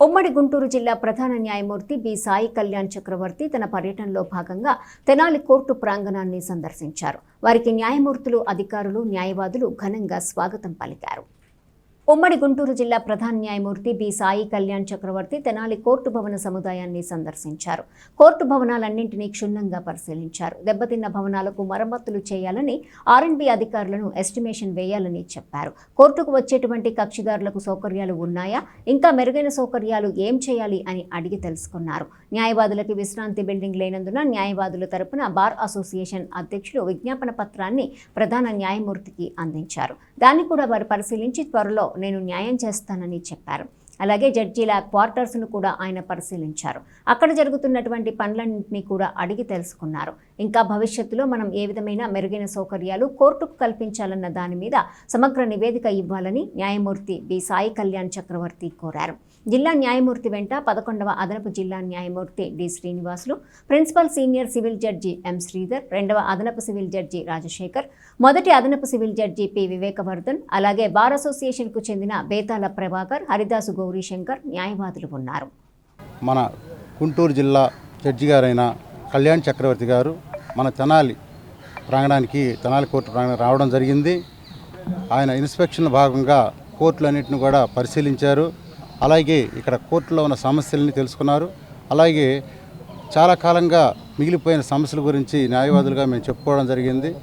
ఉమ్మడి గుంటూరు జిల్లా ప్రధాన న్యాయమూర్తి బి. సాయి కళ్యాణ్ చక్రవర్తి తన పర్యటనలో భాగంగా తెనాలి కోర్టు ప్రాంగణాన్ని సందర్శించారు. వారికి న్యాయమూర్తులు అధికారులు న్యాయవాదులు ఘనంగా స్వాగతం పలికారు. ఉమ్మడి గుంటూరు జిల్లా ప్రధాన న్యాయమూర్తి బి. సాయి కళ్యాణ్ చక్రవర్తి తెనాలి కోర్టు భవన సముదాయాన్ని సందర్శించారు. కోర్టు భవనాలన్నింటినీ క్షుణ్ణంగా పరిశీలించారు. దెబ్బతిన్న భవనాలకు మరమ్మతులు చేయాలని ఆర్ఎండ్బి అధికారులను ఎస్టిమేషన్ వేయాలని చెప్పారు. కోర్టుకు వచ్చేటువంటి కక్షిదారులకు సౌకర్యాలు ఉన్నాయా? ఇంకా మెరుగైన సౌకర్యాలు ఏం చేయాలి అని అడిగి తెలుసుకున్నారు. న్యాయవాదులకి విశ్రాంతి బిల్డింగ్ లేనందున న్యాయవాదుల తరపున బార్ అసోసియేషన్ అధ్యక్షులు విజ్ఞాపన పత్రాన్ని ప్రధాన న్యాయమూర్తికి అందించారు. దాన్ని కూడా వారు పరిశీలించి త్వరలో నేను న్యాయం చేస్తానని చెప్పారు. అలాగే జడ్జీల క్వార్టర్స్ను కూడా ఆయన పరిశీలించారు. అక్కడ జరుగుతున్నటువంటి పనులన్నింటినీ కూడా అడిగి తెలుసుకున్నారు. ఇంకా భవిష్యత్తులో మనం ఏ విధమైన మెరుగైన సౌకర్యాలు కోర్టుకు కల్పించాలన్న దాని మీద సమగ్ర నివేదిక ఇవ్వాలని న్యాయమూర్తి బి సాయి కళ్యాణ్ చక్రవర్తి కోరారు. జిల్లా న్యాయమూర్తి వెంట పదకొండవ అదనపు జిల్లా న్యాయమూర్తి D Srinivasulu principal senior civil judge M Sridhar రెండవ అదనపు సివిల్ జడ్జి రాజశేఖర్ మొదటి అదనపు సివిల్ జడ్జి పి వివేకవర్ధన్ అలాగే బార్ అసోసియేషన్కు చెందిన బేతాల ప్రభాకర్ హరిదాసు గౌరీశంకర్ న్యాయవాదులు ఉన్నారు. మన గుంటూరు జిల్లా జడ్జి గారైన కళ్యాణ్ చక్రవర్తి గారు మన తెనాలి ప్రాంగణానికి తెనాలి కోర్టు ప్రాంగణం రావడం జరిగింది. ఆయన ఇన్స్పెక్షన్ భాగంగా కోర్టులన్నింటిని కూడా పరిశీలించారు. అలాగే ఇక్కడ కోర్టులో ఉన్న సమస్యలని తెలుసుకున్నారు. అలాగే చాలా కాలంగా మిగిలిపోయిన సమస్యల గురించి న్యాయవాదులుగా మేము చెప్పుకోవడం జరిగింది.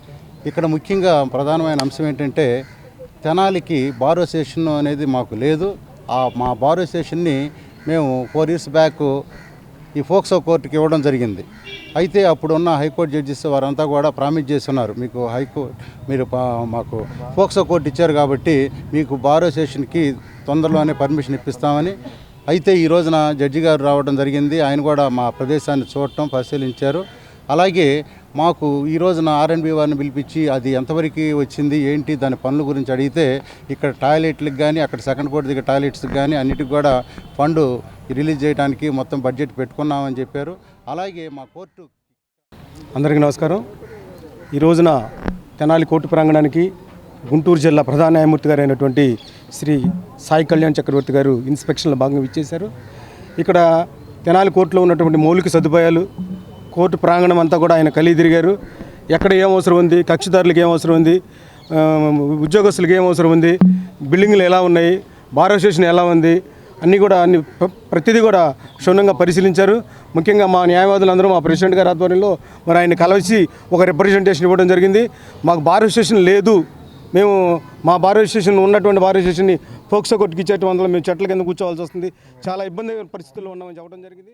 ఇక్కడ ముఖ్యంగా ప్రధానమైన అంశం ఏంటంటే తెనాలికి బార్ అసోసియేషన్ అనేది మాకు లేదు. ఆ మా బార్ అసోసియేషన్ని మేము ఫోర్ ఇయర్స్ బ్యాక్ ఈ ఫోక్సో కోర్టుకి ఇవ్వడం జరిగింది. అయితే అప్పుడున్న హైకోర్టు జడ్జెస్ వారంతా కూడా ప్రామిస్ చేస్తున్నారు. మీకు హైకోర్టు మీరు పా- మాకు ఫోక్సో కోర్టు ఇచ్చారు కాబట్టి మీకు బార్ అసోసియేషన్కి తొందరలోనే పర్మిషన్ ఇప్పిస్తామని. అయితే ఈ రోజున జడ్జి గారు రావడం జరిగింది. ఆయన కూడా మా ప్రదేశాన్ని చూడటం పరిశీలించారు. అలాగే మాకు ఈ రోజున ఆర్ఎన్బి వారిని పిలిపించి అది ఎంతవరకు వచ్చింది ఏంటి దాని పనుల గురించి అడిగితే ఇక్కడ టాయిలెట్లకు కానీ అక్కడ సెకండ్ కోర్టు దగ్గర టాయిలెట్స్కి కానీ అన్నిటికి కూడా ఫండ్ రిలీజ్ చేయడానికి మొత్తం బడ్జెట్ పెట్టుకున్నామని చెప్పారు. అలాగే మా కోర్టు అందరికీ నమస్కారం. ఈ రోజున తెనాలి కోర్టు ప్రాంగణానికి గుంటూరు జిల్లా ప్రధాన న్యాయమూర్తి గారైనటువంటి శ్రీ సాయి కళ్యాణ్ చక్రవర్తి గారు ఇన్స్పెక్షన్లో భాగంగా ఇచ్చేశారు ఇక్కడ తెనాలి కోర్టులో ఉన్నటువంటి మౌలిక సదుపాయాలు కోర్టు ప్రాంగణం అంతా కూడా ఆయన కలిగి తిరిగారు. ఎక్కడ ఏం అవసరం ఉంది కక్షిదారులకు ఏం అవసరం ఉంది ఉద్యోగస్తులకు ఏం అవసరం ఉంది బిల్డింగ్లు ఎలా ఉన్నాయి బార్ అసోసియేషన్ ఎలా ఉంది అన్నీ కూడా అన్ని ప్ర- ప్రతిదీ కూడా క్షుణ్ణంగా పరిశీలించారు. ముఖ్యంగా మా న్యాయవాదులందరూ మా ప్రెసిడెంట్ గారి ఆధ్వర్యంలో మరి ఆయన కలిసి ఒక రిప్రజెంటేషన్ ఇవ్వడం జరిగింది. మాకు బార్ అసోసియేషన్ లేదు మేము మా భారీ స్టేషన్ ఉన్నటువంటి భారీ స్టేషన్ని ఫోక్సో కొట్టుకు ఇచ్చేటువంటి మేము చెట్ల కింద కూర్చోవాల్సి వస్తుంది. చాలా ఇబ్బంది పరిస్థితుల్లో ఉన్నామని చెప్పడం జరిగింది.